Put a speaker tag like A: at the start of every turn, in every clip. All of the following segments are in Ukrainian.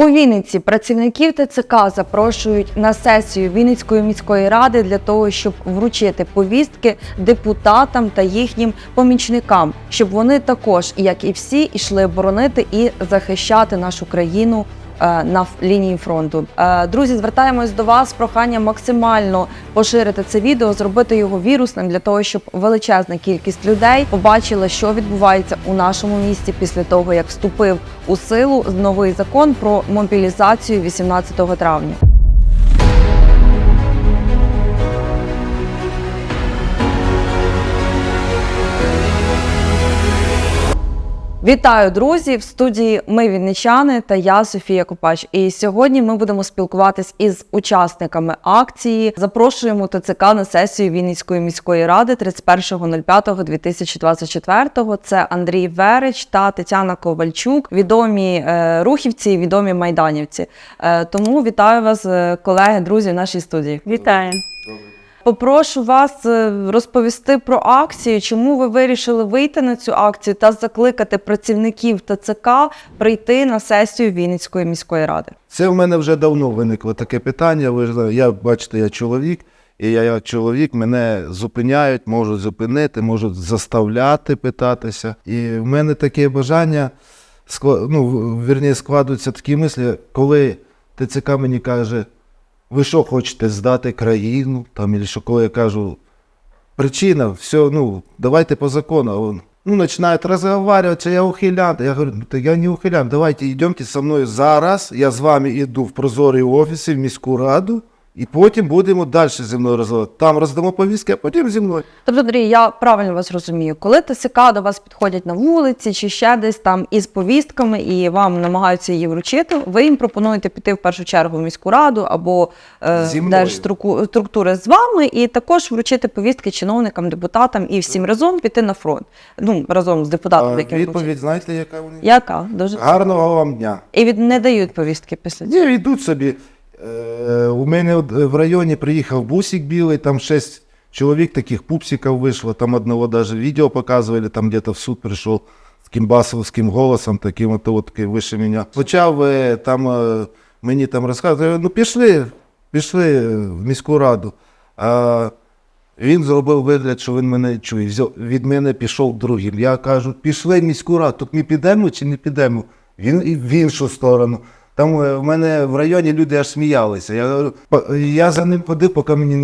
A: У Вінниці працівників ТЦК запрошують на сесію Вінницької міської ради для того, щоб вручити повістки депутатам та їхнім помічникам, щоб вони також, як і всі, йшли боронити і захищати нашу країну. Е, На лінії фронту Е, друзі, звертаємось до вас з проханням максимально поширити це відео, зробити його вірусним для того, щоб величезна кількість людей побачила, що відбувається у нашому місті після того, як вступив у силу новий закон про мобілізацію 18 травня. Вітаю, друзі! В студії ми вінничани та я Софія Копач. І сьогодні ми будемо спілкуватись із учасниками акції. Запрошуємо ТЦК на сесію Вінницької міської ради 31.05.2024. Це Андрій Верич та Тетяна Ковальчук, відомі е, рухівці, і відомі майданівці. Е, тому вітаю вас, е, колеги, друзі, в нашій студії.
B: Вітаю.
A: Попрошу вас е, розповісти про акцію, чому ви вирішили вийти на цю акцію та закликати працівників ТЦК прийти на сесію Вінницької міської ради.
C: Це в мене вже давно виникло таке питання. Ви ж я бачите, я чоловік, і я як чоловік мене зупиняють, можуть зупинити, можуть заставляти питатися. І в мене таке бажання, ну, вірні, складуються такі мислі, коли ТЦК мені каже, ви що хочете здати країну? Там, і що коли я кажу, причина, все, ну, давайте по закону. Он, ну, починають разговаривать, я ухилянт. Я говорю, ну, то я не ухилянт, давайте йдемте со мною зараз, я з вами йду в прозорі офіси, в міську раду, і потім будемо далі зі мною розмовляти. Там роздамо повістки, а потім зі мною.
A: Тобто, Андрій, я правильно вас розумію, коли ТСК до вас підходять на вулиці чи ще десь там із повістками і вам намагаються її вручити, ви їм пропонуєте піти в першу чергу в міську раду або е, держструктури з вами, і також вручити повістки чиновникам, депутатам і всім разом піти на фронт. Ну разом з депутатом,
C: А відповідь, знаєте, яка вони?
A: яка дуже
C: Гарного вам дня.
A: і від не дають повістки після цього.
C: Ні, йдуть собі. Е, у мене е, в районі приїхав бусик білий, там шість чоловік таких пупсиків вийшло, там одного даже відео показували, там где-то в суд прийшов з таким басовським голосом, таким от, от вище мене. Почав там е, мені там розказувати, ну пішли, пішли в міську раду. А він зробив вигляд, що він мене чує. Від мене пішов другим. Я кажу, пішли в міську раду, так ми підемо чи не підемо? Він і в іншу сторону. Там в мене в районі люди аж сміялися. Я я за ним ходив, поки мені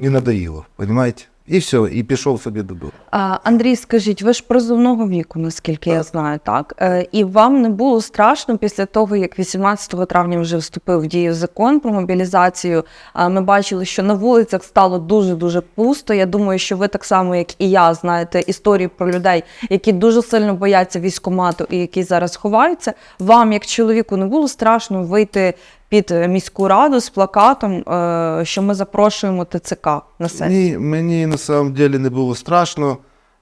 C: не, надоїло. Понімаєте? І все, і пішов собі додому.
A: А, Андрій, скажіть, ви ж призовного віку, наскільки я знаю, так? Е, і вам не було страшно після того, як 18 травня вже вступив в дію закон про мобілізацію. А ми бачили, що на вулицях стало дуже дуже пусто. Я думаю, що ви так само, як і я, знаєте історії про людей, які дуже сильно бояться військомату і які зараз ховаються. Вам, як чоловіку, не було страшно вийти під е, міську раду з плакатом, е, що ми запрошуємо ТЦК на сесію?
C: Ні, мені на самом деле не було страшно.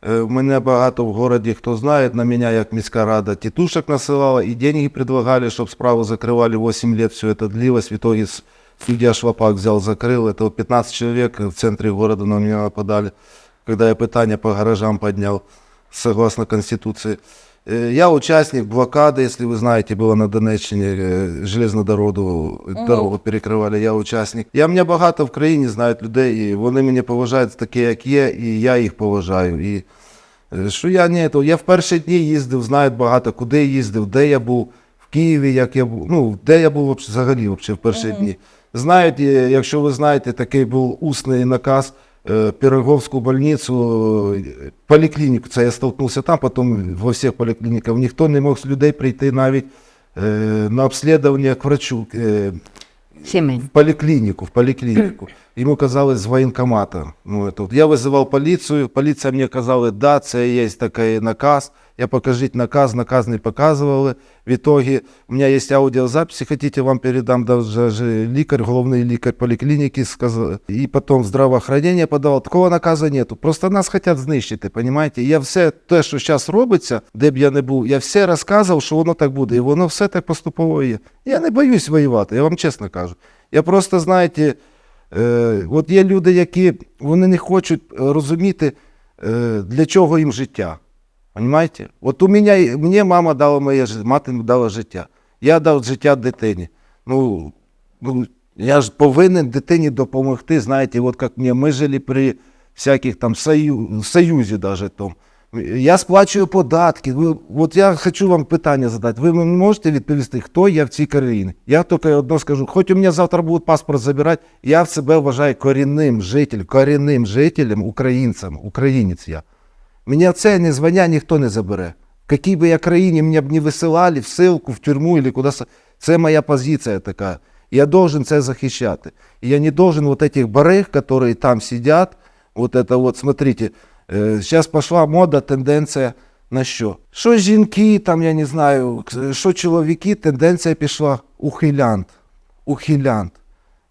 C: Е, Мене багато в городі, хто знає, на мене як міська рада тітушок насилала і деньги предлагали, щоб справу закривали 8 лет, все это длилось. В итоге с- судья Швапак взял, закрыл. Это вот 15 человек в центре города на меня нападали, когда я питание по гаражам поднял, согласно Конституции. Э, Я участник блокады, если вы знаете, было на Донеччині, э, железну дорогу, дорогу перекривали, я учасник. Я мене багато в країні знають людей, і вони мене поважають таке, як є, і я їх поважаю. І е, що я не то, я в перші дні їздив, знають багато, куди їздив, де я був, в Києві, як я був, ну, де я був вообще- взагалі вообще, в перші дні. Знають, е, якщо ви знаєте, такий був усний наказ. е, Пироговскую больницу, е, це я столкнувся там, потім во всіх поліклініках. Ніхто не мог з людей прийти навіть е, на обслідування к врачу. Е, в поліклініку, в поликлинику Ему казали з воєнкомата. Ну, это вот. Я вызывал полицию, полиция мне казала, да, це є такий наказ. Я покажіть наказ, наказ не показували. В итоге у меня есть аудиозаписи, хотите, вам передам даже же лікар, головний лікар поликлиники сказав. І потім здравоохранення подавав. Такого наказу нету. Просто нас хотять знищити, понимаете? Я все те, що зараз робиться, де б я не був, я все розказував, що воно так буде. І воно все так поступово є. Я не боюсь воювати, я вам чесно кажу. Я просто, знаєте, е, от є люди, які вони не хочуть е, розуміти, е, для чого їм життя. Понимаете? От у мене, мені мама дала моє мати дала життя. Я дав життя дитині. Ну, ну я ж повинен дитині допомогти. Знаєте, от як мені, ми жили при всяких там сою, союзі даже том. Я сплачую податки. Ви, от я хочу вам питання задати. Ви мені можете відповісти, хто я в цій країні? Я тільки одно скажу, хоч у мене завтра будуть паспорт забирати, я в себе вважаю корінним жителем, корінним жителем, українцем, українець я. Мене це не звання ніхто не забере. В якій би я країні мене б не висилали в ссылку, в тюрму или куда Це моя позиція така. Я должен це захищати. І я не должен вот этих барыг, которые там сидят, вот это вот, смотрите, зараз пішла мода, тенденція на що? Що жінки, там, я не знаю, що чоловіки, тенденція пішла ухилянт. Ухилянт.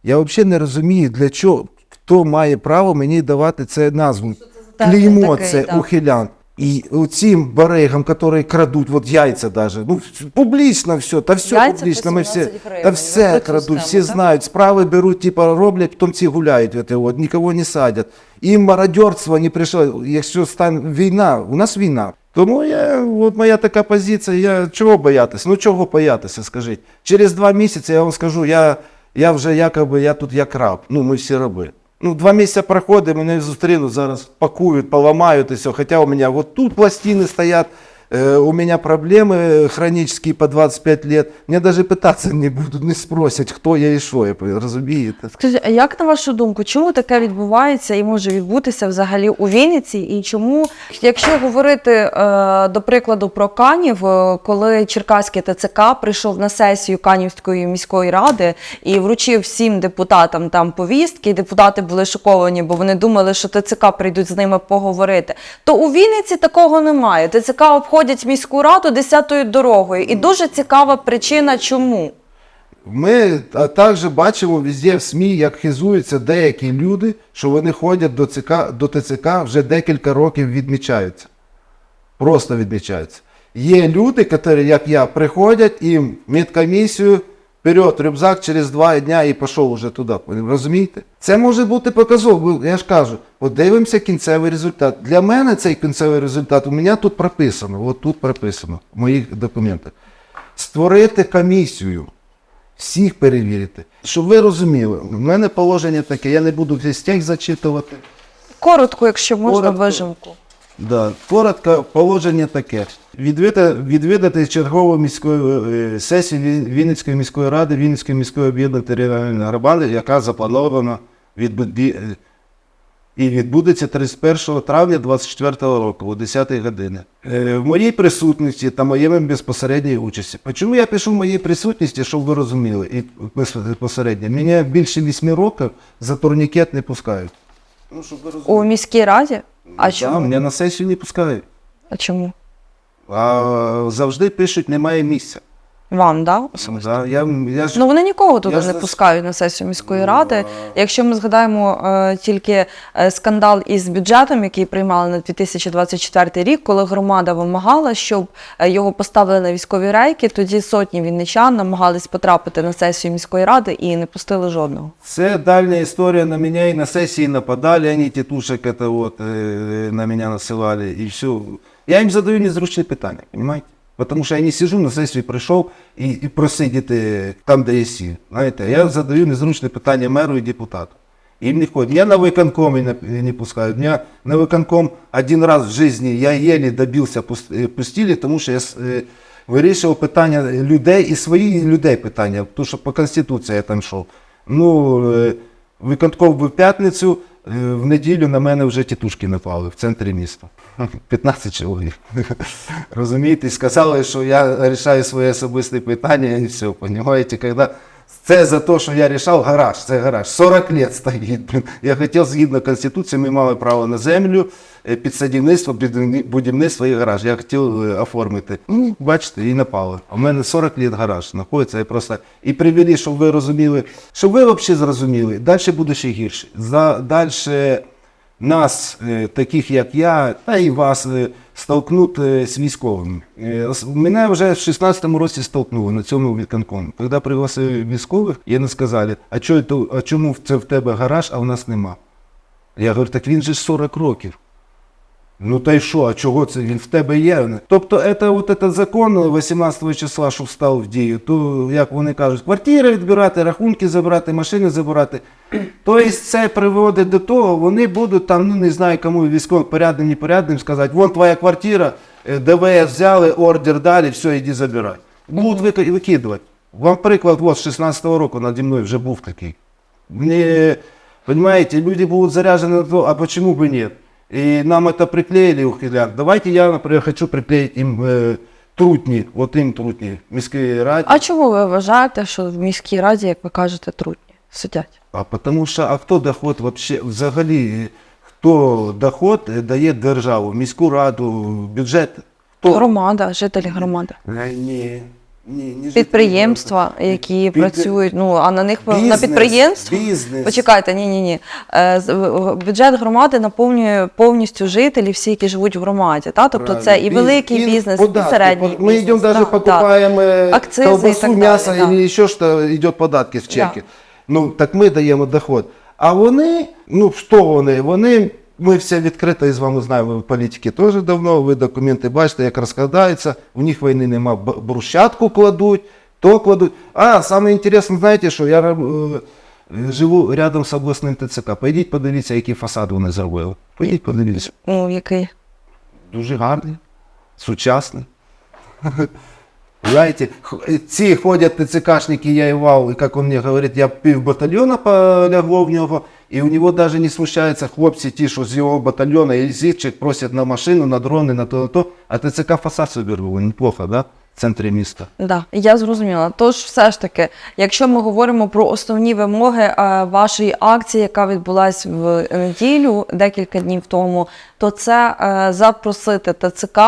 C: Я взагалі не розумію, для чого, хто має право мені давати це назву. Клеймо
A: такий,
C: це
A: так.
C: ухилянт. І цим баригам, які крадуть, от яйця даже, ну публічно все, та все
A: Яйця
C: публічно, ми всі,
A: 17 гривень,
C: та
A: ви
C: все
A: про цю
C: крадуть,
A: схему,
C: всі
A: так?
C: знають, справи беруть, типа роблять, потім ці гуляють, от, от, нікого не садять. Їм мародерство не прийшло, якщо стане війна, у нас війна. Тому я, от моя така позиція, я чого боятися? Ну чого боятися, скажіть. Через два місяці я вам скажу, я, я вже якоби, я тут як раб, ну ми всі раби. Ну, два місяці проходить, мене зустрінуть, зараз пакують, поламають і все. Хоча у мене вот тут пластини стоять, у меня проблемы хронические по 25 лет. Мне даже пытаться не будут, не спросять, хто я і що, я розумієте?
A: Скажіть, а як на вашу думку, чому таке відбувається і може відбутися взагалі у Вінниці? І чому, якщо говорити е, до прикладу про Канів, е, коли Черкаський ТЦК прийшов на сесію Канівської міської ради і вручив всім депутатам там повістки, депутати були шоковані, бо вони думали, що ТЦК прийдуть з ними поговорити. То у Вінниці такого немає. ТЦК обходять міську раду десятою дорогою, і дуже цікава причина, чому.
C: Ми також бачимо везде в СМІ, як хизуються деякі люди, що вони ходять до, ЦК, до ТЦК вже декілька років відмічаються. Просто відмічаються. Є люди, які, як я, приходять і медкомісію, вперед, рюкзак через два дня і пішов уже туди. Розумієте? Це може бути показово. Я ж кажу, от дивимося кінцевий результат. Для мене цей кінцевий результат у мене тут прописано, от тут прописано в моїх документах. Створити комісію всіх перевірити. Щоб ви розуміли, в мене положення таке, я не буду весь текст зачитувати.
A: Коротко, якщо можна,
C: Коротко.
A: вижимку.
C: Да. Коротко, положення таке. Відвідати, відвідати чергову міської е, сесію Вінницької міської ради, Вінницької міської об'єднаної територіальної громади, яка запланована е, і відбудеться 31 травня 2024 року о 10 годині. Е, В моїй присутності та моєму безпосередній участі. Чому я пишу в моїй присутності, щоб ви розуміли, і безпосередньо. Мене більше 8 років за турнікет не пускають. Ну, щоб ви розуміли.
A: У міській раді? А
C: Да,
A: чому?
C: мене на сесію не пускають.
A: А чому?
C: А завжди пишуть, немає місця.
A: Вам, да?
C: Да, я, я ж,
A: Ну вони нікого туди
C: Я
A: не
C: за-
A: пускають на сесію міської
C: Ну,
A: ради. Якщо ми згадаємо е, тільки е, скандал із бюджетом, який приймали на 2024 рік, коли громада вимагала, щоб е, його поставили на військові рейки, тоді сотні вінничан намагались потрапити на сесію міської ради і не пустили жодного.
C: це дальня історія на мене і на сесії нападали, вони тітушек это вот, э, на мене насилали і все. Я їм задаю незручні питання, понимаете? Потому що я не сижу на сесію, прийшов і, і просидіти там, де я сів. Знаєте, я задаю незручне питання меру і депутату. Им не входит. Меня на выконком не, не пускают. Меня на выконком один раз в жизни я еле добился, пус- э, пустили, тому що я с- е, вирішував питання людей і свої людей питання, тому що по Конституції я там йшов. Ну, е, виконком був в п'ятницю, е, в неділю на мене вже тітушки напали в центрі міста. 15 чоловік. Розумієте, сказали, що я рішаю своє особисте питання і все, розумієте, коли це за те, що я рішав гараж, це гараж. 40 років стоїть. Я хотів, згідно Конституції, ми мали право на землю, е, під садівництво, будівни- будівництво і гараж. Я хотів е, оформити. Ну, бачите, і напали. В мене 40 років гараж знаходиться. Я просто і привели, щоб ви розуміли, щоб ви взагалі зрозуміли. Далі буде ще гірше. За, далі нас, е, таких як я, та і вас, столкнуть е, з військовими. Е, Мене вже в 16-му році столкнули на цьому виконкомі. Коли пригласили військових, вони сказали, а, чо, а чому це в тебе гараж, а в нас нема? Я говорю, так він же ж 40 років. Ну та й що, а чого це він в тебе є? Тобто, це от этот закон 18 числа, що встав в дію, то як вони кажуть, квартири відбирати, рахунки забирати, машини забирати. Тобто це приводить до того, вони будуть там, ну не знаю, кому військовим порядним, непорядним сказати, вон твоя квартира, е, ДВС взяли, ордер дали, все, іди забирай. Будуть вики- викидувати. Вам приклад, от з 16-го року наді мною вже був такий. Мне, понимаете, люди будут заряжены на то, а почему бы нет? И нам это приклеили ухилян. Давайте я, например, хочу приклеить им э, трутни, вот им трутни, міської раді.
A: А чому ви вважаєте, що в міській раді, як ви кажете, трудні сидять?
C: А потому що, а хто доход вообще, взагалі, хто доход е, дає державу, міську раду, бюджет? Хто?
A: Громада, жителі громади.
C: Е, Ні, ні, не жителі
A: Підприємства, які
C: Під-
A: працюють, ну а на них на
C: Бізнес,
A: підприємств.
C: бізнес.
A: Почекайте, ні, ні, ні. Е, з- в- Бюджет громади наповнює повністю жителі, всі, які живуть в громаді. Та? Тобто це і
C: Правильно.
A: великий
C: Біз-
A: бізнес,
C: податки.
A: і середній.
C: Мы идем
A: бізнес.
C: даже
A: Да,
C: покупаем э,
A: Акцизы и
C: колбасу,
A: так
C: мясо
A: далее, да.
C: или еще что, идет податки в чеки. Ну, так ми даємо доход. А вони, ну що вони? Вони, ми все відкрито і з вами знаємо, ви політики теж давно, ви документи бачите, як розкладаються, у них війни нема, брусчатку кладуть, то кладуть. А, саме інтересне, знаєте що, я е, живу рядом з обласним ТЦК. Пойдіть подивіться, які фасади вони зробили. Пойдіть подивіться.
A: Ну, який?
C: Дуже гарний, сучасний. Знаете, х- ці ходять ТЦКшники, я Івав, і як він мені говорить, я пів батальйона полягло в нього, і у нього навіть не смущаються хлопці, ті, що з його батальйона, і зірчик просять на машину, на дрони, на то, на то. А ТЦК фасад соберли, неплохо, да? В центрі міста.
A: Да, я зрозуміла. Тож, все ж таки, якщо ми говоримо про основні вимоги е, вашої акції, яка відбулась в неділю декілька днів тому, то це е, запросити ТЦК,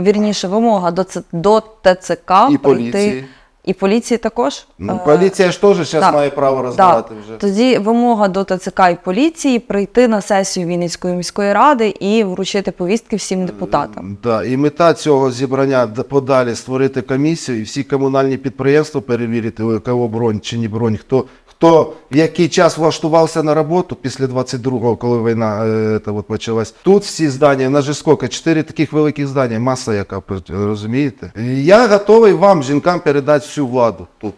A: вірніше, вимога до ТЦК
C: І
A: прийти.
C: поліції.
A: І поліції також.
C: Ну,
A: Е,
C: поліція ж теж зараз
A: да.
C: має право
A: Да.
C: роздавати вже.
A: Тоді вимога до ТЦК і поліції прийти на сесію Вінницької міської ради і вручити повістки всім депутатам.
C: Да, і мета цього зібрання подалі створити комісію і всі комунальні підприємства перевірити, у кого бронь чи не бронь, хто, хто в який час влаштувався на роботу після 22-го, коли війна е, та от почалась. Тут всі здання, у нас же скільки, чотири таких великих здання, маса яка, розумієте? Я готовий вам, жінкам, передати всю владу тут.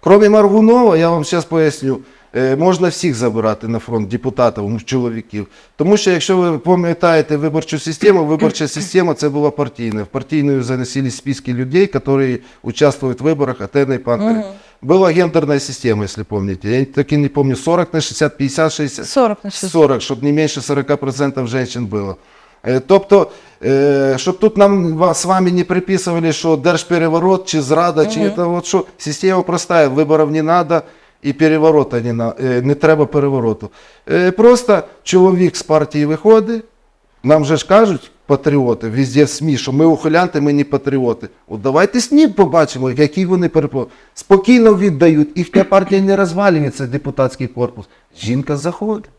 C: Кроме Маргунова, я вам зараз поясню, е, можна всіх забирати на фронт, депутатів, ну, чоловіків. Тому що, якщо ви пам'ятаєте виборчу систему, виборча система це була партійна. В партійну заносили списки людей, які участвують в виборах АТ і Пантери. Была гендерная система, если помните. Я так и не помню, 40 на 60, 50, 60.
A: 40 на 60.
C: 40, щоб не менше 40% женщин було. Е, Тобто, е, щоб тут нам з вами не приписували, що держпереворот чи зрада, чи це от що. Система проста, виборів не треба і переворота не, на- е, не треба перевороту. Просто чоловік з партії виходить, нам же ж кажуть, патріоти, везде в СМІ, що ми ухилянти, ми не патріоти. От давайте ним побачимо, які вони перепро... Спокійно віддають, їхня партія не розвалюється, депутатський корпус. Жінка заходить.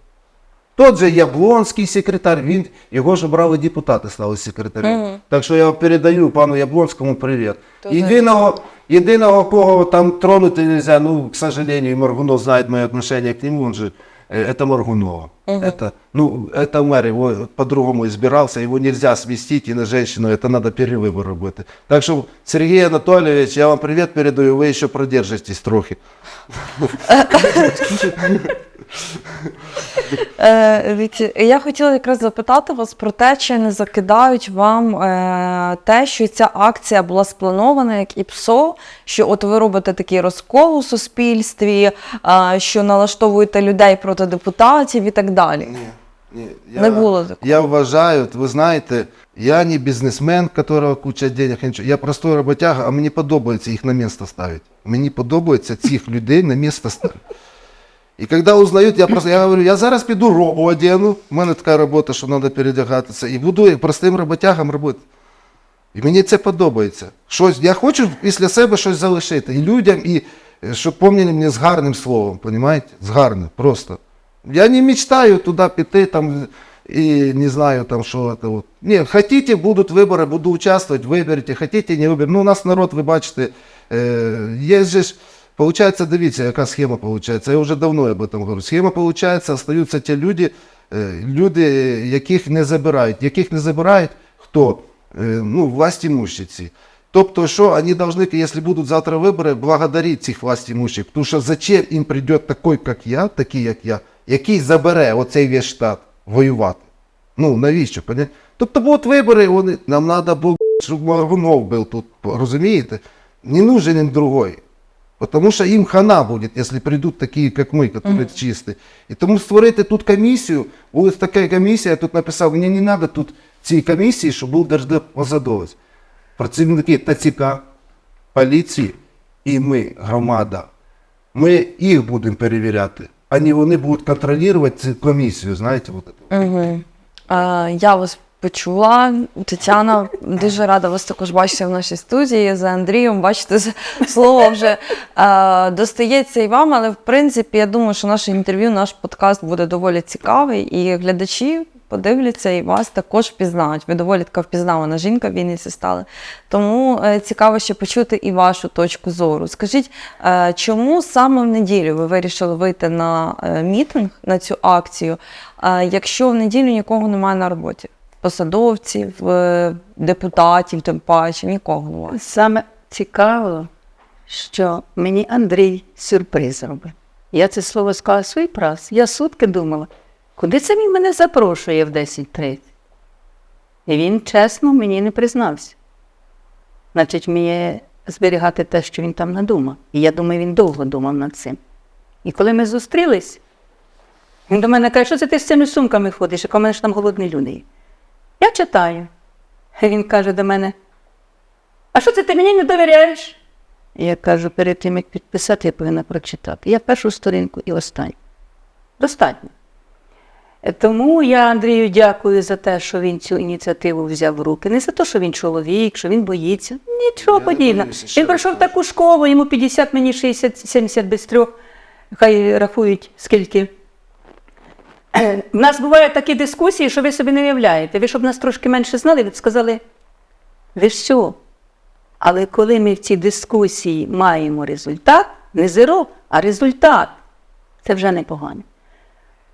C: Тот же Яблонський секретар, він, його ж обрали депутати, стали секретарем. Так що я передаю пану Яблонському привіт. Єдиного, єдиного, кого там тронути нельзя, ну, к сожалению, Моргунов знает моє отношение к нему, он же, э, это Моргунова. Это, ну, это мэр, его по-другому избирался, его нельзя сместить и на женщину, это надо перевыбор работать. Так что, Сергей Анатольевич, я вам привет передаю, вы еще продержитесь трохи.
A: Е, я хотіла якраз запитати вас про те, чи не закидають вам е, те, що ця акція була спланована як ІПСО, що от ви робите такий розкол у суспільстві, е, що налаштовуєте людей проти депутатів і так далі.
C: Ні, ні,
A: Не було такого.
C: Я вважаю, ви знаєте, я не бізнесмен, которого куча денег, нічого. я простой роботяга, а мені подобається їх на місце ставити. Мені подобається цих людей на місце ставити. І коли узнають, я просто я говорю, я зараз піду робу одену, у мене така робота, що треба передягатися, і буду простим роботягам робити. І мені це подобається. Щось, я хочу після себе щось залишити і людям, і е, щоб пам'ятали мене з гарним словом, понимаете? З гарним, просто. Я не мечтаю туди піти там і не знаю там що це. От. Ні, хотите, будуть вибори, буду участвувати, виберете, хотите, не виберете. Ну, у нас народ, ви бачите, е, є ж, Получається, дивіться, яка схема получається. Я вже давно об этом говорю. Схема получається, остаються ті люди, е, люди, яких не забирають. Яких не забирають хто? Е, Ну, власть імущиці. Тобто, що вони повинні, якщо будуть завтра вибори, благодарити цих власть імущих. Тому що зачем їм прийде такий, як я, такий, як я, який забере оцей весь штат воювати? Ну, навіщо? поня- Тобто будуть вибори, вони, нам треба було, щоб Маргунов був тут, розумієте? Не нужен їм другой. Потому що їм хана буде, якщо прийдуть такі, як ми, які чисті. І тому створити тут комісію, буде така комісія, я тут написав, мені не треба тут цій комісії, щоб був держдепосадовець. Працівники ТЦК, поліції і ми, громада. Ми їх будемо перевіряти, а не вони будуть контролювати цю комісію, знаєте, вот.
A: Угу. Е, я вас почула. Тетяна, дуже рада вас також бачити в нашій студії за Андрієм. Бачите, слово вже е, достається і вам, але в принципі, я думаю, що наше інтерв'ю, наш подкаст буде доволі цікавий, і глядачі подивляться і вас також впізнають. Ви доволі така впізнавана жінка в Вінниці стали. Тому е, цікаво ще почути і вашу точку зору. Скажіть, е, чому саме в неділю ви вирішили вийти на е, мітинг, на цю акцію, е, якщо в неділю нікого немає на роботі? Посадовців, е, депутатів, тим паче, нікого немає.
B: Саме цікаво, що мені Андрій сюрприз робив. Я це слово сказала свій раз. Я сутки думала, куди це він мене запрошує в 10.30? І він чесно мені не признався. Значить, вміє зберігати те, що він там надумав. І я думаю, він довго думав над цим. І коли ми зустрілись, він до мене каже, що це ти з цими сумками ходиш, яка в мене ж там голодні люди. Є?» Я читаю. Він каже до мене, а що це ти мені не довіряєш? Я кажу, перед тим, як підписати, я повинна прочитати. Я першу сторінку і останню. Достатньо. Тому я Андрію дякую за те, що він цю ініціативу взяв в руки. Не за те, що він чоловік, що він боїться. Нічого подібного. Він пройшов таку школу, йому 50, мені 60, 70 без трьох. Хай рахують, скільки. У нас бувають такі дискусії, що ви собі не уявляєте. Ви, щоб нас трошки менше знали, ви б сказали, ви що? Але коли ми в цій дискусії маємо результат, не зеро, а результат, це вже непогано.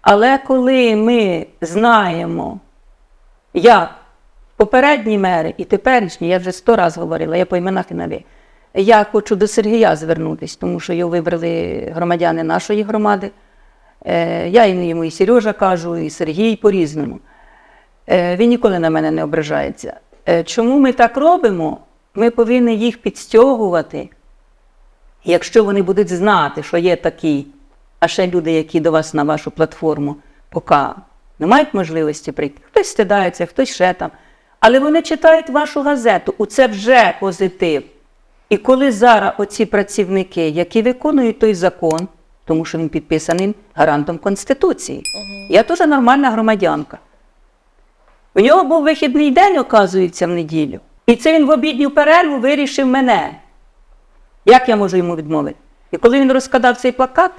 B: Але коли ми знаємо, як попередні мери і теперішні, я вже сто разів говорила, я по іменах і на ви. Я хочу до Сергія звернутися, тому що його вибрали громадяни нашої громади. Е, Я йому і Сережа кажу, і Сергій по-різному. Е, Він ніколи на мене не ображається. Е, Чому ми так робимо? Ми повинні їх підстягувати. Якщо вони будуть знати, що є такі, а ще люди, які до вас на вашу платформу поки не мають можливості прийти, хтось стидається, хтось ще там. Але вони читають вашу газету, у це вже позитив. І коли зараз оці працівники, які виконують той закон, тому що він підписаний гарантом Конституції, я теж нормальна громадянка. У нього був вихідний день, оказується, в неділю. І це він в обідню перерву вирішив мене. Як я можу йому відмовити? І коли він розкладав цей плакат,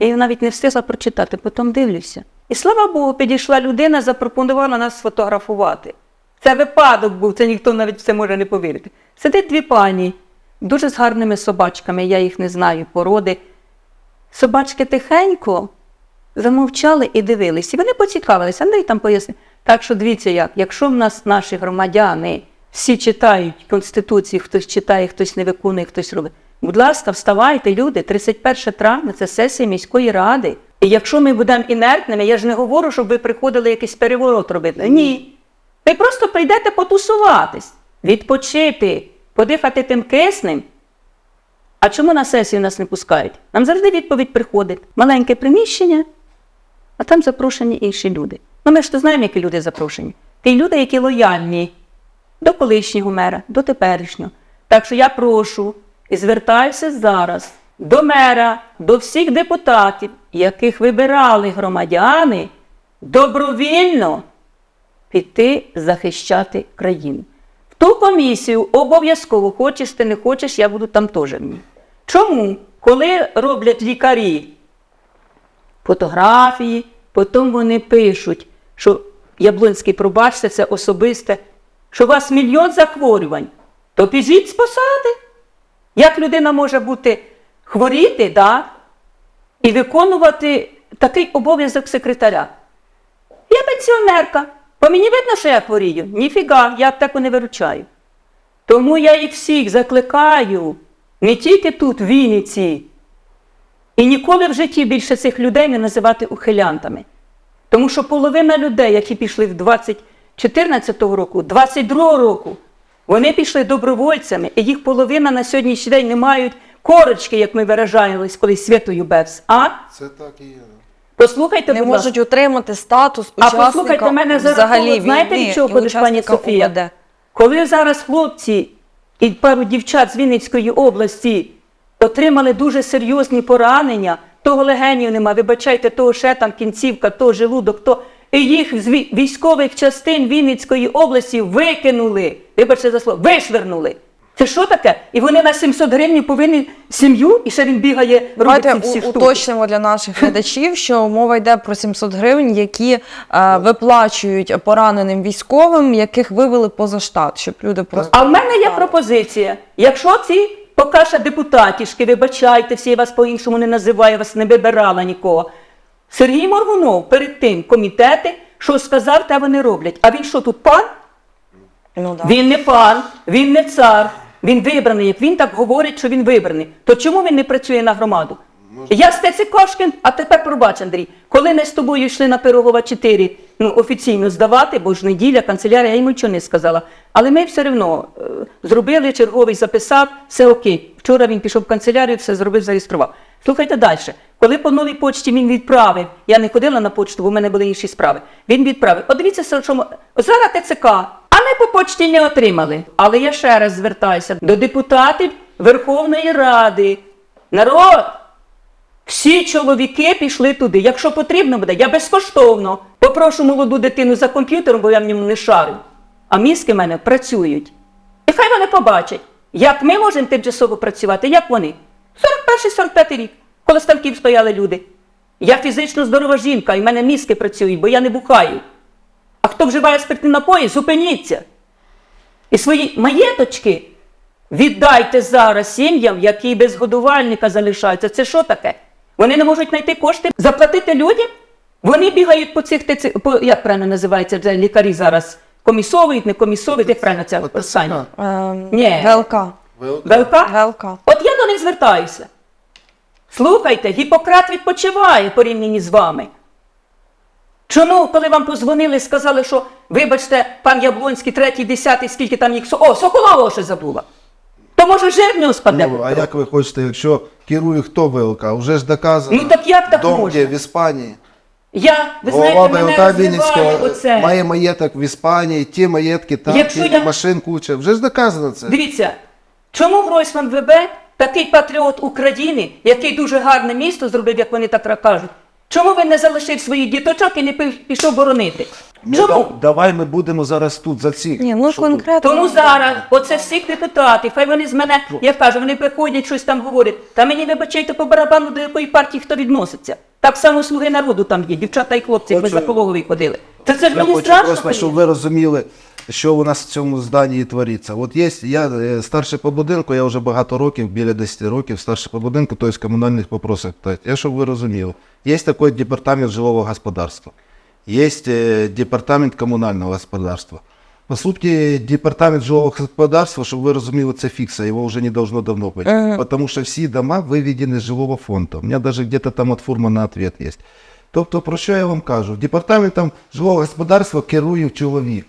B: я його навіть не встигла прочитати, потім дивлюся. І слава Богу, підійшла людина, запропонувала нас сфотографувати. Це випадок був, це ніхто навіть в це може не повірити. Сидить дві пані, дуже з гарними собачками, я їх не знаю, породи. Собачки тихенько замовчали і дивились. І вони поцікавилися, Андрій там пояснив. Так що дивіться як, якщо в нас наші громадяни всі читають Конституцію, хтось читає, хтось не виконує, хтось робить. Будь ласка, вставайте, люди, 31 травня це сесія міської ради. І якщо ми будемо інертними, я ж не говорю, щоб ви приходили якийсь переворот робити. Ні. Ви просто прийдете потусуватись, відпочити, подихати тим киснем. А чому на сесію нас не пускають? Нам завжди відповідь приходить: маленьке приміщення, а там запрошені інші люди. Ну ми ж то знаємо, які люди запрошені. Ті люди, які лояльні до колишнього мера, до теперішнього. Так що я прошу і звертаюся зараз до мера, до всіх депутатів, яких вибирали громадяни, добровільно піти захищати країну. В ту комісію обов'язково, хочеш ти не хочеш, я буду там теж. Чому? Коли роблять лікарі фотографії, потім вони пишуть, що Яблонський, пробачте, це особисте, що у вас мільйон захворювань, то біжіть з посади. Як людина може бути хворіти, да? і виконувати такий обов'язок секретаря? Я пенсіонерка. По мені видно, що я хворію? Ніфіга, я аптеку не виручаю. Тому я їх всіх закликаю, не тільки тут, в Вінниці, і ніколи в житті більше цих людей не називати ухилянтами. Тому що половина людей, які пішли в 2014 року, 22 року, вони пішли добровольцями, і їх половина на сьогоднішній день не мають корочки, як ми виражаємось колись святою Бевс. А?
C: Це так і є.
B: Послухайте,
A: Не можуть отримати статус
B: А
A: учасника
B: послухайте мене зараз,
A: взагалі
B: знаєте, від чого будеш, пані Софія? Коли зараз хлопці і пару дівчат з Вінницької області отримали дуже серйозні поранення, того легенів нема, вибачайте, того ще там кінцівка, то желудок, то і їх з військових частин Вінницької області викинули, вибачте за слово, вишвернули. Це що таке? І вони на 700 гривень повинні сім'ю, і ще він бігає, робить
A: Давайте
B: ці всі
A: у-
B: штуки.
A: уточнимо для наших глядачів, що мова йде про 700 гривень, які е, виплачують пораненим військовим, яких вивели поза штат, щоб люди просто
B: А в мене є пропозиція. Якщо ці поки що депутатішки, вибачайте, всі я вас по-іншому не називаю, вас не вибирала нікого. Сергій Моргунов перед тим комітети, що сказав, те вони роблять. А він що тут пан?
A: ну да.
B: Він не пан, він не цар, він вибраний. Як він так говорить, що він вибраний, то чому він не працює на громаду? Я Стецикошкін, а тепер пробач, Андрій. Коли ми з тобою йшли на Пирогова 4 ну, офіційно здавати, бо ж неділя, канцелярія, я йому нічого не сказала. Але ми все одно е, зробили, черговий записав, все окей. Вчора він пішов в канцелярію, все зробив, зареєстрував. Слухайте далі. Коли по новій почті він відправив, я не ходила на почту, бо в мене були інші справи. Він відправив. От дивіться, що зараз ТЦК, а по почті не отримали. Але я ще раз звертаюся до депутатів Верховної Ради. Народ, всі чоловіки пішли туди. Якщо потрібно буде, я безкоштовно попрошу молоду дитину за комп'ютером, бо я в ньому не шарю. А мізки в мене працюють. І хай вони побачать, як ми можемо тимчасово працювати, як вони. 41-45 рік, коли станків стояли люди. Я фізично здорова жінка, і в мене мізки працюють, бо я не бухаю. А хто вживає спиртні напої, зупиніться. І свої маєточки віддайте зараз сім'ям, які без годувальника залишаються. Це що таке? Вони не можуть знайти кошти, заплатити людям. Вони бігають по цих ТЦ, по, як правильно називається, це лікарі зараз комісовують, не комісовують, як правильно це останнє?
A: Ем,
B: Ні.
A: ГЛК.
B: ВЛК?
A: ГЛК.
B: От я до них звертаюся. Слухайте, Гіппократ відпочиває порівняні з вами. Чому, коли вам позвонили, сказали, що вибачте, пан Яблонський, третій, десятий, скільки там їх. О, Соколового ще забула. То може жир спаде.
C: Ну, а як ви хочете, якщо керує хто ВЛК? Уже ж доказано.
B: Ну, так як так
C: Дом
B: можна?
C: де в Іспанії.
B: Я, ви
C: Голова
B: знаєте, мене
C: ВЛК Вінницького
B: оце.
C: має маєток в Іспанії, ті маєтки там,
B: Якщо
C: ті
B: я-
C: машин куча. Вже ж доказано це.
B: Дивіться, чому Гройсман ВБ такий патріот України, який дуже гарне місто зробив, як вони так кажуть? Чому він не залишив своїх діточок і не пи- пішов боронити? Чому?
C: да- Давай ми будемо зараз тут за ці.
A: Ні, ну
C: Що тут?
A: конкретно.
B: Тому зараз, оце всіх депутатів, хай вони з мене, я кажу, вони приходять, щось там говорять. Та мені вибачайте по барабану, до якої партії хто відноситься. Так само слуги народу там є, дівчата і хлопці, як ми за Пологовий ходили. Та це ж
C: Я
B: мені
C: хочу
B: страшно.
C: просто, щоб ви розуміли, що у нас в цьому зданні твориться. От є, я е, старший по будинку, я вже багато років, біля 10 років, старший по будинку, тобто комунальних. Тобто, я щоб ви розуміли, є такий департамент жилого господарства, є е, департамент комунального господарства. По суті, департамент жилого господарства, щоб ви розуміли, це фікса, його вже не должно давно бути. Тому що всі дома виведені з жилого фонду. У мене навіть где-то там от фурмана ответ є. Тобто, про що я вам кажу? Департаментом жилого господарства керує чоловік.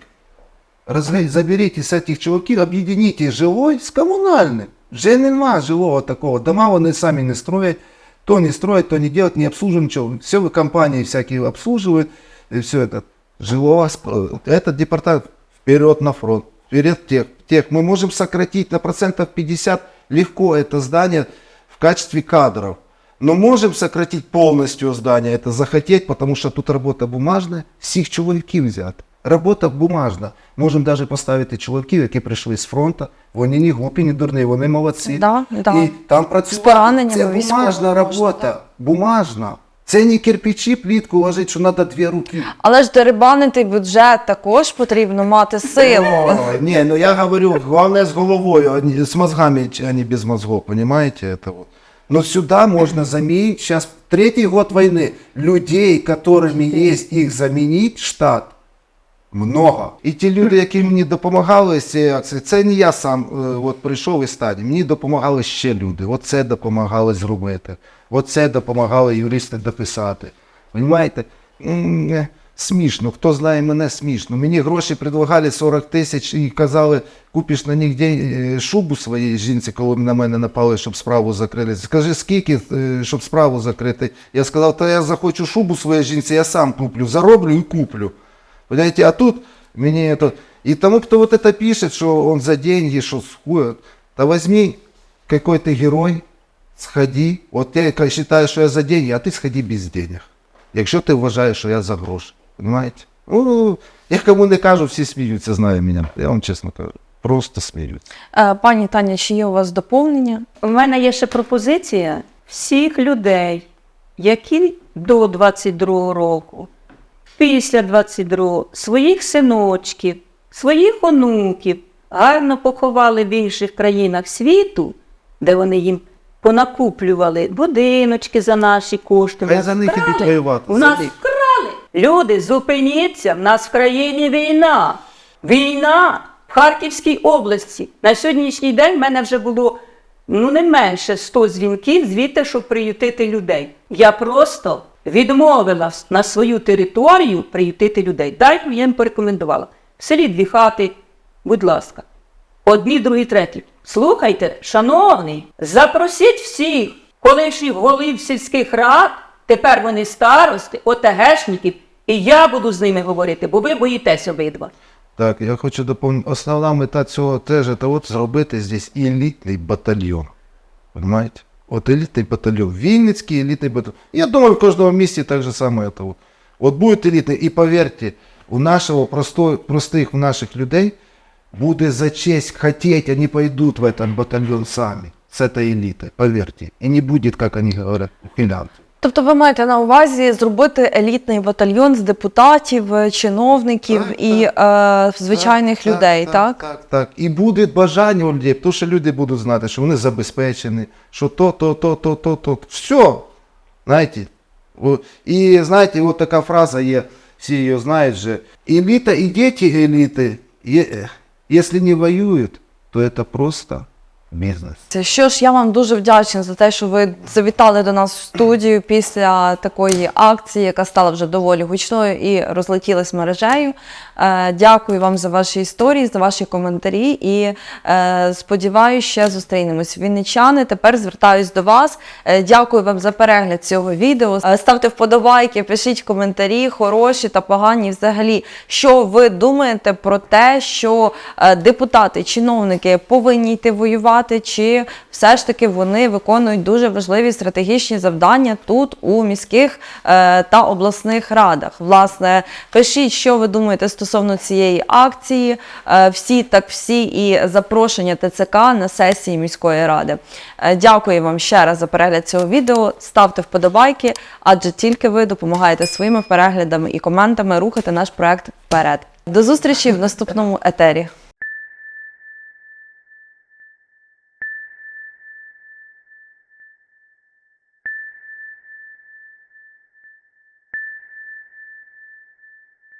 C: Розгай- Заберіть із цих чоловіків, об'єдніть жилой з комунальним. Вже нема жилого такого. Дома вони самі не строять. То не строят, то не делают, не обслуживают ничего. Все компании всякие обслуживают, и все это. Жилого, сп- этот департамент вперед на фронт, вперед тех, тех. Мы можем сократить на процентов 50 легко это здание в качестве кадров. Но можем сократить полностью здание, это захотеть, потому что тут работа бумажная, всіх чоловіків взяти. Робота бумажна. Можемо навіть поставити чоловіків, які прийшли з фронту. Вони не глупі, не дурні, вони молодці.
A: Да, да.
C: І там.
A: З пораненнями
C: Це бумажна
A: можна,
C: робота. Бумажна. Це не кирпичі, плітку ложить, що треба дві руки.
A: Але ж дерибанити бюджет також потрібно мати силу.
C: Не, ну я говорю, главное с головой, а не с мозгами, а не без мозгов, понимаете? Это вот. Но сюда можно заменить, сейчас третий год войны, людей, которыми есть их заменить, штат, много. І ті люди, які мені допомагали з цієї акції, це не я сам е, от, прийшов із стадії. Мені допомагали ще люди. Оце допомагали зробити. Оце допомагали юристи дописати. Понімаєте? М, е, Смішно, хто знає мене смішно. Мені гроші предлагали 40 тисяч і казали, купиш на них день е, шубу своїй жінці, коли на мене напали, щоб справу закрили. Скажи, скільки, е, щоб справу закрити? Я сказав, та я захочу шубу своїй жінці, я сам куплю, зароблю і куплю. Понимаете, а тут мне это... И тому, кто вот это пишет, что он за деньги, что схует, да возьми какой-то герой, сходи. Вот я ка- считаю, что я за деньги, а ты сходи без денег. Якщо ти вважаєш, що я за гроші. Понимаете? Ну, я кому не кажу, всі сміються, знає мене. Я вам чесно кажу. Просто сміються.
A: Е, Пані Таня, чи є у вас доповнення?
B: У мене є ще пропозиція всіх людей, які до 22 року, після 22 своїх синочків, своїх онуків гарно поховали в інших країнах світу, де вони їм понакуплювали будиночки за наші кошти.
C: А я за них
B: Вкрали.
C: воювати.
B: У нас. Люди, зупиніться, в нас в країні війна. Війна в Харківській області. На сьогоднішній день в мене вже було ну не менше 100 дзвінків звідти, щоб приютити людей. Я просто відмовилась на свою територію приютити людей. Дай я їм порекомендувала. В селі дві хати, будь ласка. Одні, другі, треті. Слухайте, шановний, запросіть всіх колишніх голів сільських рад, тепер вони старости, ОТГшників, і я буду з ними говорити, бо ви боїтесь обидва.
C: Так, я хочу доповнити. Основна мета цього теж це от зробити здесь елітний батальйон. Понимаете? От елітний батальйон. Вінницький елітний батальйон. Я думаю, в кожному місті так же саме это вот. От буде елітний. І повірте, у нашого простой, простих у наших людей буде за честь хотеть, они пойдут в этот батальон сами. С этой элитой, поверьте. И не будет, как они говорят, финанс.
A: Тобто ви маєте на увазі зробити елітний батальйон з депутатів, е, чиновників
C: Так,
A: і е, звичайних людей, так?
C: Так, так. І буде бажання у людей, тому що люди будуть знати, що вони забезпечені, що то, то, то, то, то, то. Все. Знаєте. І знаєте, от така фраза є, всі її знають же. Еліта і діти еліти, е- якщо не воюють, то це просто бізнес.
A: Це Що ж, я вам дуже вдячна за те, що ви завітали до нас в студію після такої акції, яка стала вже доволі гучною і розлетілась мережею. Е, дякую вам за ваші історії, за ваші коментарі і е, сподіваюся, ще зустрінемось. Вінничани, тепер звертаюсь до вас. Е, дякую вам за перегляд цього відео. Ставте вподобайки, пишіть коментарі, хороші та погані. Взагалі, що ви думаєте про те, що депутати, чиновники повинні йти воювати, чи все ж таки вони виконують дуже важливі стратегічні завдання тут у міських та обласних радах. Власне, пишіть, що ви думаєте стосовно цієї акції. Е, всі так всі і запрошення ТЦК на сесії міської ради. Е, дякую вам ще раз за перегляд цього відео. Ставте вподобайки, адже тільки ви допомагаєте своїми переглядами і коментами рухати наш проект вперед. До зустрічі в наступному етері.